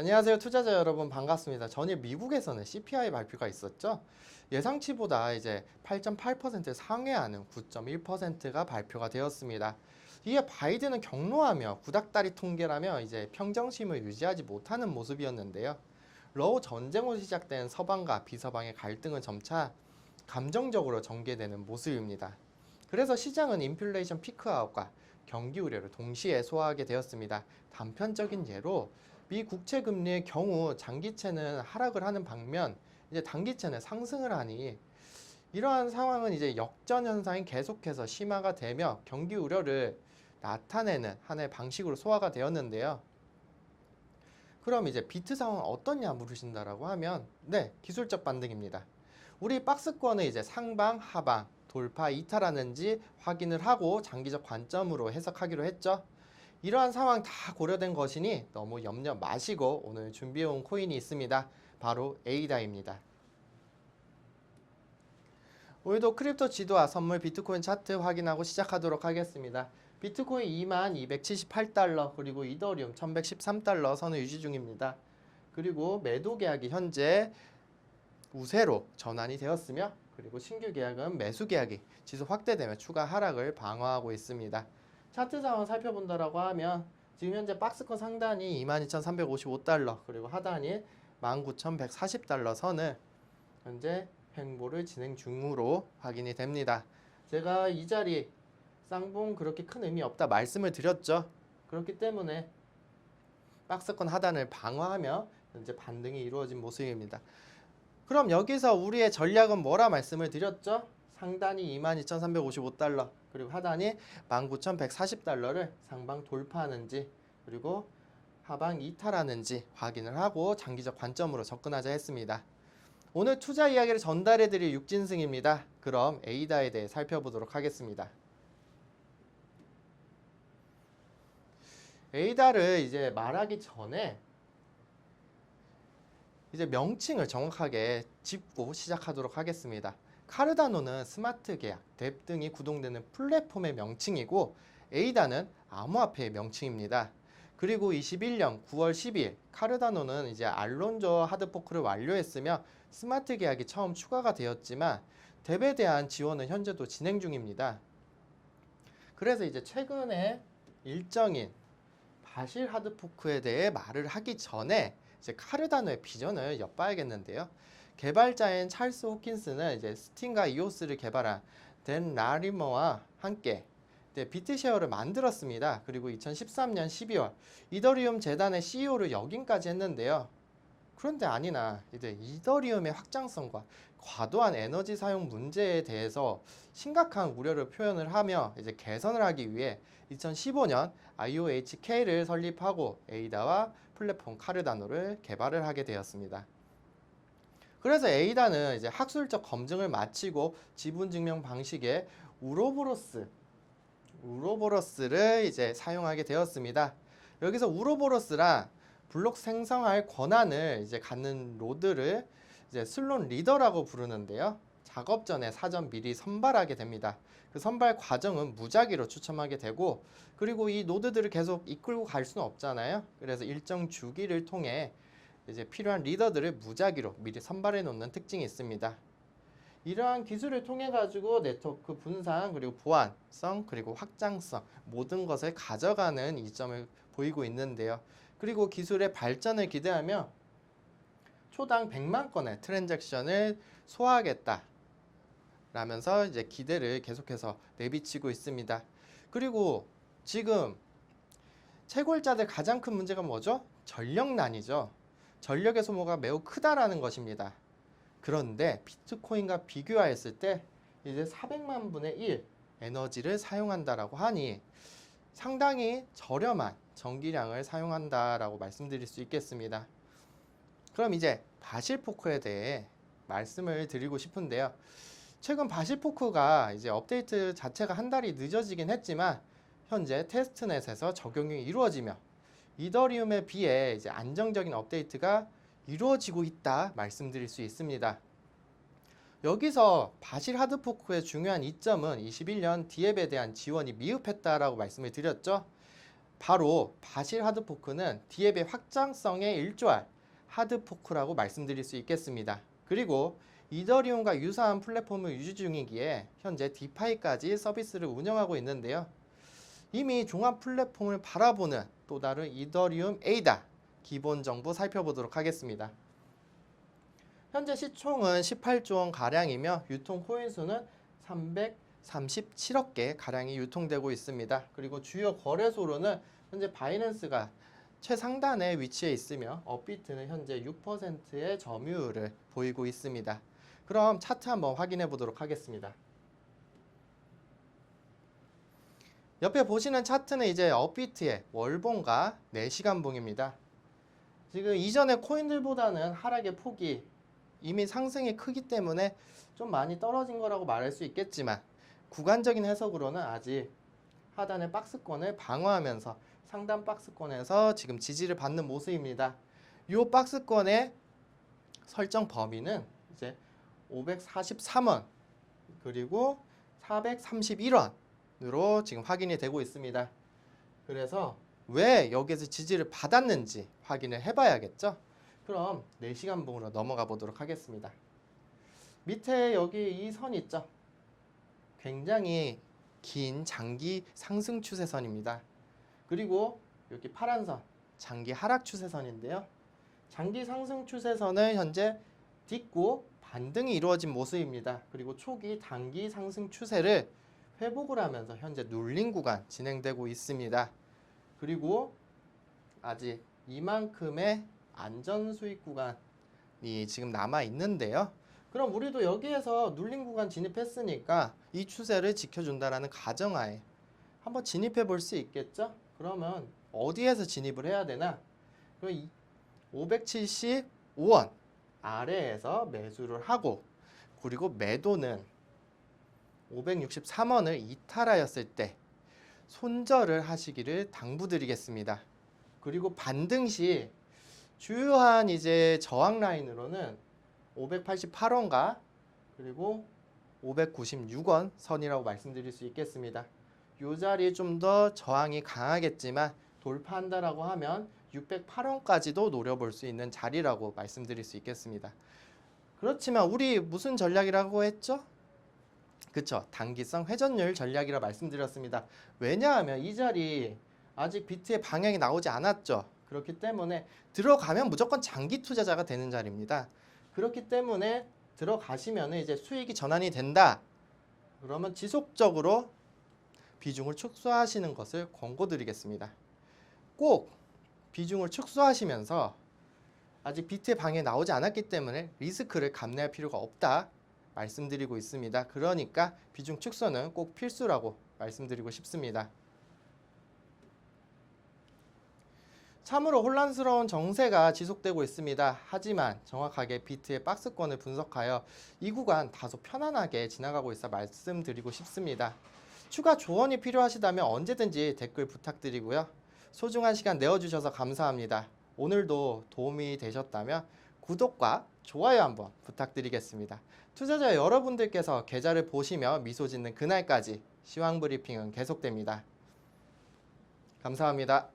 안녕하세요 투자자 여러분 반갑습니다. 전일 미국에서는 CPI 발표가 있었죠. 예상치보다 이제 8.8% 상회하는 9.1%가 발표가 되었습니다. 이에 바이든은 경로하며 구닥다리 통계라며 이제 평정심을 유지하지 못하는 모습이었는데요. 러우 전쟁으로 시작된 서방과 비서방의 갈등은 점차 감정적으로 전개되는 모습입니다. 그래서 시장은 인플레이션 피크아웃과 경기 우려를 동시에 소화하게 되었습니다. 단편적인 예로 미 국채 금리의 경우 장기채는 하락을 하는 반면 이제 단기채는 상승을 하니 이러한 상황은 이제 역전 현상이 계속해서 심화가 되며 경기 우려를 나타내는 하나의 방식으로 소화가 되었는데요. 그럼 이제 비트 상황은 어떻냐 물으신다라고 하면 네 기술적 반등입니다. 우리 박스권을 이제 상방 하방 돌파 이탈하는지 확인을 하고 장기적 관점으로 해석하기로 했죠. 이러한 상황 다 고려된 것이니 너무 염려 마시고 오늘 준비해온 코인이 있습니다. 바로 에이다입니다. 오늘도 크립토 지도와 선물 비트코인 차트 확인하고 시작하도록 하겠습니다. 비트코인 2278달러 그리고 이더리움 1113달러 선을 유지 중입니다. 그리고 매도 계약이 현재 우세로 전환이 되었으며 그리고 신규 계약은 매수 계약이 지속 확대되며 추가 하락을 방어하고 있습니다. 차트 상황 살펴본다라고 하면 지금 현재 박스권 상단이 22,355달러 그리고 하단이 19,140달러 선을 현재 횡보를 진행 중으로 확인이 됩니다. 제가 이 자리 쌍봉 그렇게 큰 의미 없다 말씀을 드렸죠. 그렇기 때문에 박스권 하단을 방어하며 현재 반등이 이루어진 모습입니다. 그럼 여기서 우리의 전략은 뭐라 말씀을 드렸죠? 상단이 22,355달러 그리고 하단이 19,140달러를 상방 돌파하는지 그리고 하방 이탈하는지 확인을 하고 장기적 관점으로 접근하자 했습니다. 오늘 투자 이야기를 전달해 드릴 육진승입니다. 그럼 에이다에 대해 살펴보도록 하겠습니다. 에이다를 이제 말하기 전에 이제 명칭을 정확하게 짚고 시작하도록 하겠습니다. 카르다노는 스마트 계약, 뎁 등이 구동되는 플랫폼의 명칭이고 에이다는 암호화폐의 명칭입니다. 그리고 21년 9월 10일 카르다노는 이제 알론조 하드포크를 완료했으며 스마트 계약이 처음 추가가 되었지만 뎁에 대한 지원은 현재도 진행 중입니다. 그래서 이제 최근에 일정인 바실 하드포크에 대해 말을 하기 전에 이제 카르다노의 비전을 엿봐야겠는데요. 개발자인 찰스 호킨스는 이제 스팅과 이오스를 개발한 댄 라리머와 함께 네, 비트쉐어를 만들었습니다. 그리고 2013년 12월 이더리움 재단의 CEO를 역임까지 했는데요. 그런데 아니나 이제 이더리움의 확장성과 과도한 에너지 사용 문제에 대해서 심각한 우려를 표현을 하며 이제 개선을 하기 위해 2015년 IOHK를 설립하고 에이다와 플랫폼 카르다노를 개발을 하게 되었습니다. 그래서 에이다는 이제 학술적 검증을 마치고 지분 증명 방식의 우로보로스 우로보로스를 이제 사용하게 되었습니다. 여기서 우로보로스란 블록 생성할 권한을 이제 갖는 로드를 이제 슬론 리더라고 부르는데요. 작업 전에 사전 미리 선발하게 됩니다. 그 선발 과정은 무작위로 추첨하게 되고 그리고 이 노드들을 계속 이끌고 갈 수는 없잖아요. 그래서 일정 주기를 통해 이제 필요한 리더들을 무작위로 미리 선발해 놓는 특징이 있습니다. 이러한 기술을 통해 가지고 네트워크 분산 그리고 보안성 그리고 확장성 모든 것을 가져가는 이점을 보이고 있는데요. 그리고 기술의 발전을 기대하며 초당 100만 건의 트랜잭션을 소화하겠다. 라면서 이제 기대를 계속해서 내비치고 있습니다. 그리고 지금 채굴자들 가장 큰 문제가 뭐죠? 전력난이죠. 전력의 소모가 매우 크다라는 것입니다. 그런데 비트코인과 비교하였을 때 이제 400만 분의 1 에너지를 사용한다라고 하니 상당히 저렴한 전기량을 사용한다라고 말씀드릴 수 있겠습니다. 그럼 이제 바실포크에 대해 말씀을 드리고 싶은데요. 최근 바실포크가 이제 업데이트 자체가 한 달이 늦어지긴 했지만 현재 테스트넷에서 적용이 이루어지며 이더리움에 비해 이제 안정적인 업데이트가 이루어지고 있다 말씀드릴 수 있습니다. 여기서 바실 하드포크의 중요한 이점은 21년 디앱에 대한 지원이 미흡했다라고 말씀을 드렸죠. 바로 바실 하드포크는 디앱의 확장성에 일조할 하드포크라고 말씀드릴 수 있겠습니다. 그리고 이더리움과 유사한 플랫폼을 유지 중이기에 현재 디파이까지 서비스를 운영하고 있는데요. 이미 종합 플랫폼을 바라보는 또 다른 이더리움 에이다 기본 정보 살펴보도록 하겠습니다. 현재 시총은 18조 원 가량이며 유통 코인 수는 337억 개 가량이 유통되고 있습니다. 그리고 주요 거래소로는 현재 바이낸스가 최상단에 위치해 있으며 업비트는 현재 6%의 점유율을 보이고 있습니다. 그럼 차트 한번 확인해 보도록 하겠습니다. 옆에 보시는 차트는 이제 업비트의 월봉과 4시간 봉입니다. 지금 이전의 코인들보다는 하락의 폭이 이미 상승이 크기 때문에 좀 많이 떨어진 거라고 말할 수 있겠지만 구간적인 해석으로는 아직 하단의 박스권을 방어하면서 상단 박스권에서 지금 지지를 받는 모습입니다. 이 박스권의 설정 범위는 이제 543원 그리고 431원 으로 지금 확인이 되고 있습니다. 그래서 왜 여기에서 지지를 받았는지 확인을 해봐야겠죠. 그럼 4시간 봉으로 넘어가 보도록 하겠습니다. 밑에 여기 이 선 있죠. 굉장히 긴 장기 상승 추세선입니다. 그리고 여기 파란 선 장기 하락 추세선인데요. 장기 상승 추세선은 현재 딛고 반등이 이루어진 모습입니다. 그리고 초기 단기 상승 추세를 회복을 하면서 현재 눌린 구간 진행되고 있습니다. 그리고 아직 이만큼의 안전 수익 구간이 지금 남아 있는데요. 그럼 우리도 여기에서 눌린 구간 진입했으니까 이 추세를 지켜준다라는 가정하에 한번 진입해 볼 수 있겠죠? 그러면 어디에서 진입을 해야 되나? 575원 아래에서 매수를 하고 그리고 매도는 563원을 이탈하였을 때 손절을 하시기를 당부드리겠습니다. 그리고 반등 시 주요한 이제 저항 라인으로는 588원과 그리고 596원 선이라고 말씀드릴 수 있겠습니다. 이 자리에 좀더 저항이 강하겠지만 돌파한다라고 하면 608원까지도 노려볼 수 있는 자리라고 말씀드릴 수 있겠습니다. 그렇지만 우리 무슨 전략이라고 했죠? 그쵸 단기성 회전율 전략이라 말씀드렸습니다. 왜냐하면 이 자리 아직 비트의 방향이 나오지 않았죠. 그렇기 때문에 들어가면 무조건 장기 투자자가 되는 자리입니다. 그렇기 때문에 들어가시면 이제 수익이 전환이 된다. 그러면 지속적으로 비중을 축소하시는 것을 권고드리겠습니다. 꼭 비중을 축소하시면서 아직 비트의 방에 나오지 않았기 때문에 리스크를 감내할 필요가 없다 말씀드리고 있습니다. 그러니까 비중 축소는 꼭 필수라고 말씀드리고 싶습니다. 참으로 혼란스러운 정세가 지속되고 있습니다. 하지만 정확하게 비트의 박스권을 분석하여 이 구간 다소 편안하게 지나가고 있어 말씀드리고 싶습니다. 추가 조언이 필요하시다면 언제든지 댓글 부탁드리고요. 소중한 시간 내어주셔서 감사합니다. 오늘도 도움이 되셨다면 구독과 좋아요 한번 부탁드리겠습니다. 투자자 여러분들께서 계좌를 보시며 미소 짓는 그날까지 시황 브리핑은 계속됩니다. 감사합니다.